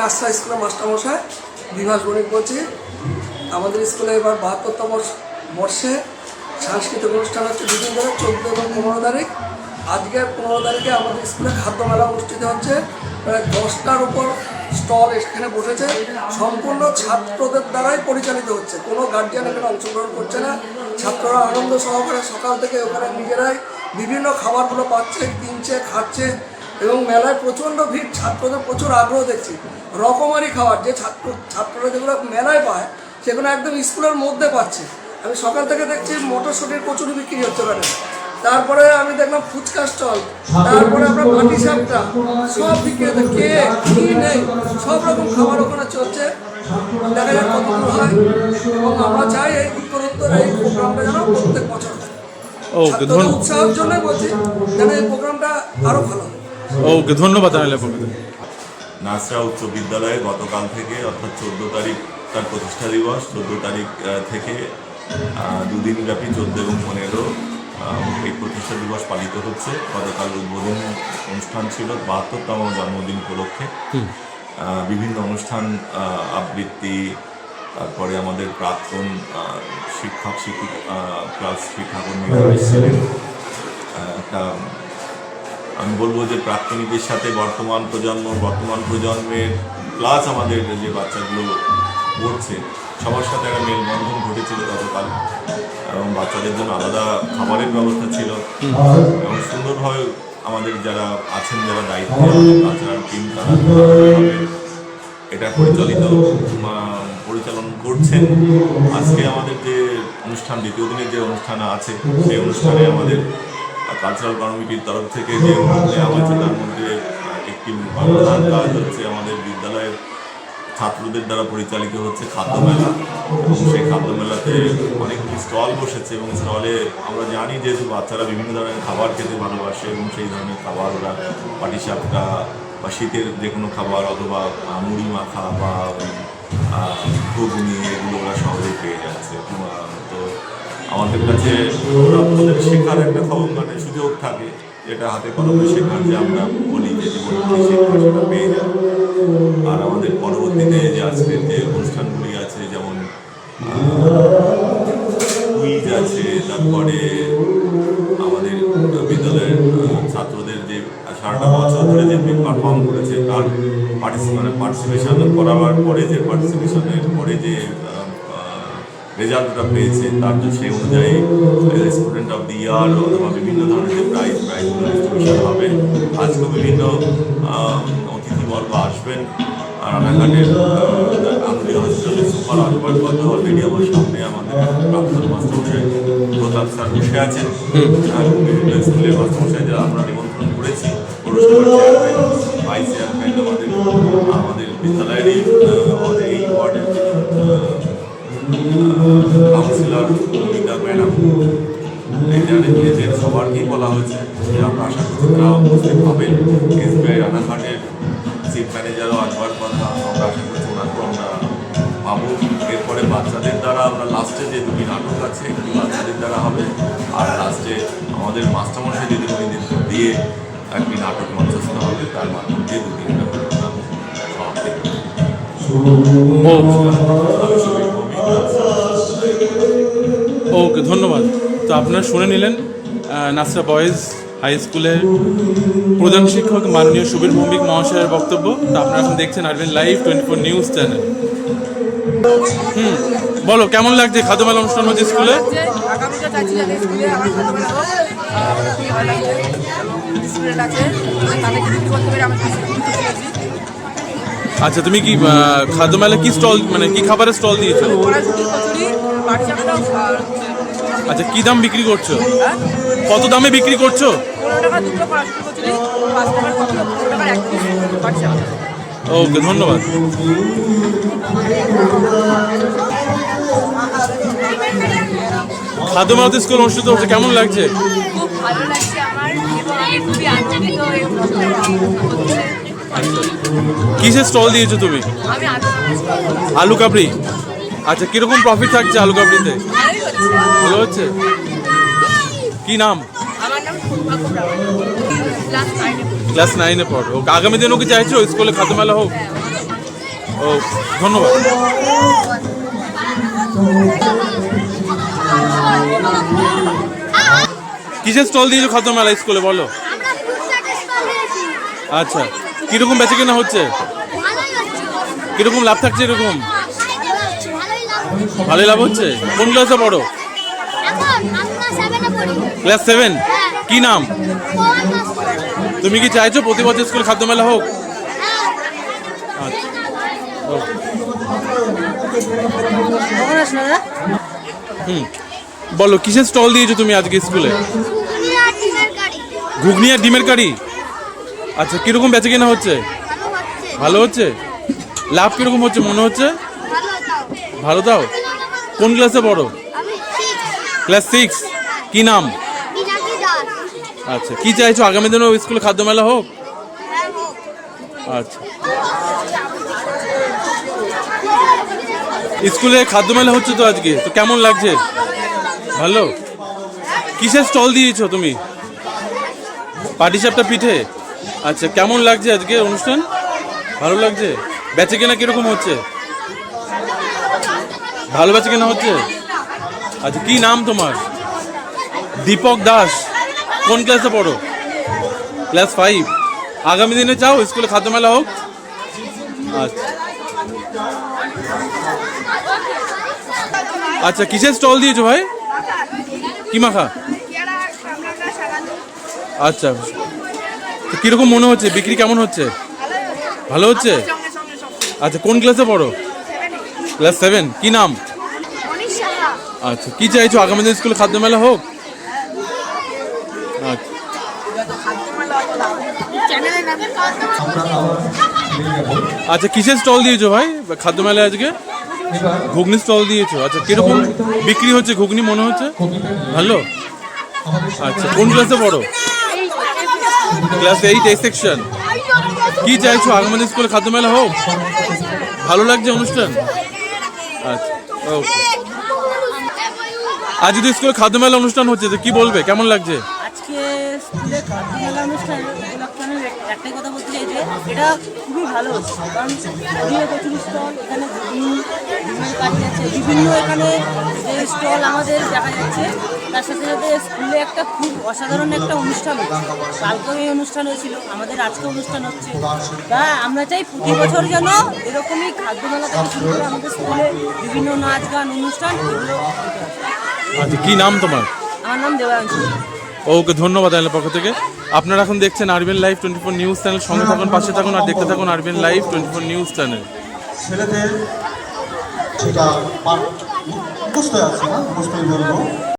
নার্সা স্কুলের মাস্টারমশাই, বিভাস বণিক বলছি। আমাদের স্কুলে এবার বাহাত্তরতম বর্ষে সাংস্কৃতিক অনুষ্ঠান হচ্ছে দুদিন ধরে, চোদ্দ এবং পনেরো তারিখ। আজকের পনেরো তারিখে আমাদের স্কুলে খাদ্য মেলা অনুষ্ঠিত হচ্ছে। প্রায় দশটার উপর স্টল এখানে বসেছে। সম্পূর্ণ ছাত্রদের দ্বারাই পরিচালিত হচ্ছে। কোনো গার্জিয়ান এখানে অংশগ্রহণ করছে না। ছাত্ররা আনন্দ সহকারে সকাল থেকে ওখানে নিজেরাই বিভিন্ন খাবারগুলো পাচ্ছে, কিনছে, খাচ্ছে। এবং মেলায় প্রচণ্ড ভিড় ছাত্রদের প্রচুর আগ্রহ দেখছি। রকমারি খাবার যে ছাত্র ছাত্ররা যেগুলো মেলায় পায় সেগুলো একদম স্কুলের মধ্যে পাচ্ছে। আমি সকাল থেকে দেখছি মটরশুটির কচুরি বিক্রি হচ্ছে ওখানে। তারপরে আমি দেখলাম ফুচকা স্টল। তারপরে আমরা মাটি সাপটা সব বিক্রি হচ্ছে। কে কি নেই? সব রকম খাবার ওখানে চলছে। দেখা যাক কতগুলো হয়। এবং আমরা চাই এই উত্তরোত্তর এই প্রোগ্রামটা যেন প্রত্যেক বছর ছাত্রদের উৎসাহের জন্যই বলছি যেন এই প্রোগ্রামটা আরও ভালো হয়। ওকে ধন্যবাদ তাহলে আপনাকে। নাসরা উচ্চ বিদ্যালয়ে গতকাল থেকে অর্থাৎ চোদ্দ তারিখ তার প্রতিষ্ঠা দিবস চোদ্দ তারিখ থেকে দুদিন ব্যাপী চোদ্দ এবং পনেরো এই প্রতিষ্ঠা দিবস পালিত হচ্ছে। গতকাল উদ্বোধন অনুষ্ঠান ছিল বাহাত্তরতম জন্মদিন উপলক্ষে। বিভিন্ন অনুষ্ঠান আবৃত্তি তারপরে আমাদের প্রাক্তন শিক্ষক শিক্ষিক ক্লাস শিক্ষাকর্মীরা এসেছিলেন। একটা আমি বলব যে প্রাক্তনীদের সাথে বর্তমান প্রজন্ম, বর্তমান প্রজন্মের প্লাস আমাদের যে বাচ্চাগুলো পড়ছে, সবার সাথে একটা মেলবন্ধন ঘটেছিল গতকাল। এবং বাচ্চাদের জন্য আলাদা খাবারের ব্যবস্থা ছিল। এবং সুন্দরভাবে আমাদের যারা আছেন, যারা দায়িত্বে কালচারাল টিম তারা এটা পরিচালিত পরিচালন করছেন। আজকে আমাদের যে অনুষ্ঠান, দ্বিতীয় দিনের যে অনুষ্ঠান আছে, সেই অনুষ্ঠানে আমাদের কালচারাল কমিটির তরফ থেকে যে দেওয়া তার মধ্যে একটি প্রধান কাজ হচ্ছে আমাদের বিদ্যালয়ের ছাত্রদের দ্বারা পরিচালিত হচ্ছে খাদ্য মেলা। এবং সেই খাদ্য মেলাতে অনেকগুলি স্টল বসেছে এবং স্টলে আমরা জানি যেহেতু বাচ্চারা বিভিন্ন ধরনের খাবার খেতে ভালোবাসে এবং সেই ধরনের খাবার ওরা পাটিসাপটা বা শীতের যে কোনো খাবার অথবা মুড়ি মাখা বা ঘুগনি এগুলো ওরা সহজেই পেয়ে যাচ্ছে। তো আমাদের কাছে ওরা শেখার একটা খবর মানে সুযোগ থাকে যেটা হাতে কলমে শেখার যে আমরা বলি যে সেটা পেয়ে যায়। আর আমাদের পরবর্তীতে যে আজকের যে অনুষ্ঠানগুলি আছে, যেমন কুইজ আছে, তারপরে আমাদের বিদ্যালয়ের ছাত্রদের যে সারাটা বছর ধরে যে পারফর্ম করেছে, তার পার্টিসিপেশন করাবার পরে যে পার্টিসিপেশনের পরে যে রেজাল্টটা পেয়েছে, তার জন্য সেই অনুযায়ী স্টুডেন্ট অফ দি ইয়ার অথবা বিভিন্ন ধরনের যে প্রাইজ প্রাইজগুলো ডিস্ট্রিবিউশন হবে। আজকেও বিভিন্ন অতিথিবর্গ আসবেন। আর সুপার কথা আমাদের আছেন। স্কুলের আমরা নিমন্ত্রণ করেছি আমাদের বিদ্যালয়েরই এই বলা হয়েছে আমরা আশা করছি তারা উপস্থিত হবেন এসবিআই রানাঘাটের চিফ ম্যানেজারও আসবার কথা আমরা আশা করছি ওনাকেও আমরা পাবো এরপরে বাচ্চাদের দ্বারা আমরা লাস্টে যে দুটি নাটক আছে এগুলি বাচ্চাদের দ্বারা হবে আর লাস্টে আমাদের মাস্টারমশাই দিদিমণিদের দিয়ে একটি নাটক মঞ্চস্থ হবে তার মাধ্যম দিয়ে দুটি নাটক ওকে ধন্যবাদ তো আপনারা শুনে নিলেন নাসরা বয়েজ হাই স্কুলের প্রধান শিক্ষক মাননীয় সুবীর ভৌমিক মহাশয়ের বক্তব্য। তো আপনারা এখন দেখছেন RBN live twenty four news channel হুম বলো কেমন লাগছে খাদ্য মেলা অনুষ্ঠান হচ্ছে স্কুলে? আচ্ছা তুমি কি আহ, খাদ্য মেলা কি স্টল মানে কি খাবারের স্টল দিয়েছ? আচ্ছা কি দাম বিক্রি করছ? হ্যাঁ? কত দামে বিক্রি করছ? ওকে ধন্যবাদ। খাদ্য মেলাতে স্কুল অনুষ্ঠিত হচ্ছে কেমন লাগছে? কিসের স্টল দিয়েছ তুমি? আলু কাবড়ি আচ্ছা কীরকম প্রফিট থাকছে আলু কাবড়িতে? ভালো হচ্ছে? কি নাম? ক্লাস নাইনে নাইনে ওকে আগামী দিনও কি চাইছো? স্কুলে খাদ্য মেলা হোক? ও ধন্যবাদ। কিসের স্টল দিয়েছ খাদ্য মেলা স্কুলে বলো? আচ্ছা কীরকম বেচে কেনা হচ্ছে। কীরকম লাভ থাকছে এরকম? ভালোই লাভ হচ্ছে। কোন ক্লাসে পড়ো? ক্লাস সেভেন কি নাম? তুমি কি চাইছো প্রতি বছর স্কুল খাদ্য মেলা হোক? হ্যাঁ হুম। বলো কিসের স্টল দিয়েছ তুমি আজকে স্কুলে? ঘুগনি আর ডিমের কারি। আচ্ছা কীরকম বেচে কেনা হচ্ছে। ভালো হচ্ছে? লাভ কীরকম হচ্ছে মনে হচ্ছে? ভালো দাও। কোন ক্লাসে পড়ো? ক্লাস সিক্স কি নাম? আচ্ছা কি চাইছো? আগামী দিনে স্কুলে খাদ্য মেলা হোক? হ্যাঁ হোক। আচ্ছা। স্কুলে খাদ্য মেলা হচ্ছে তো আজকে তো কেমন লাগছে? ভালো? কিসের স্টল দিয়েছ তুমি? পাটিসাপটা পিঠে? আচ্ছা কেমন লাগছে আজকে অনুষ্ঠান? ভালো লাগছে? বেচে কেনা কীরকম হচ্ছে? ভালো বেচে কেনা হচ্ছে? আচ্ছা কি নাম তোমার? দীপক দাস। কোন ক্লাসে পড়ো? ক্লাস ফাইভ আগামী দিনে চাও স্কুলে খাদ্য মেলা হোক। আচ্ছা। আচ্ছা কিসের স্টল দিয়েছ ভাই? কি মাখা? আচ্ছা। কীরকম মনে হচ্ছে? বিক্রি কেমন হচ্ছে? ভালো হচ্ছে? আচ্ছা কোন ক্লাসে পড়ো? ক্লাস সেভেন কি নাম? আচ্ছা কি চাইছো? আগামী দিন স্কুলে খাদ্য মেলা হোক? আচ্ছা। আচ্ছা কিসের স্টল দিয়েছ ভাই? খাদ্য মেলায় আজকে? ঘুগনি স্টল দিয়েছ। আচ্ছা কীরকম বিক্রি হচ্ছে? ঘুগনি মনে হচ্ছে? ভালো? আচ্ছা কোন ক্লাসে পড়ো? ক্লাস এইট এই সেকশন কি চাইছো? আগামী স্কুলে খাদ্য মেলা হোক? ভালো লাগছে অনুষ্ঠান? আচ্ছা। ওকে আজ যদি স্কুলে খাদ্য মেলা অনুষ্ঠান হচ্ছে তো কি বলবে? কেমন লাগছে? আজকে স্কুলে খাদ্য মেলা অনুষ্ঠান উপলক্ষে আমি একটাই কথা বলতে চাই যে এটা খুবই ভালো হচ্ছে কারণ স্টল এখানে ডিমের কাঠি আছে। বিভিন্ন এখানে যে স্টল আমাদের দেখা যাচ্ছে তার সাথে সাথে স্কুলে একটা খুব অসাধারণ একটা অনুষ্ঠান হচ্ছে কালকেও এই অনুষ্ঠান হয়েছিল আমাদের আজকে অনুষ্ঠান হচ্ছে। তা আমরা চাই প্রতি বছর যেন এরকমই খাদ্য মেলা থেকে শুরু করে আমাদের স্কুলে বিভিন্ন নাচ গান অনুষ্ঠান এগুলো। আচ্ছা কি নাম তোমার? আমার নাম দেবাংশু। ওকে ধন্যবাদ আইনের পক্ষ থেকে। আপনারা এখন দেখছেন RBN live twenty four news channel. সঙ্গে থাকুন, পাশে থাকুন আর দেখতে থাকুন RBN live twenty four news channel. ছেলেদের সেটা না?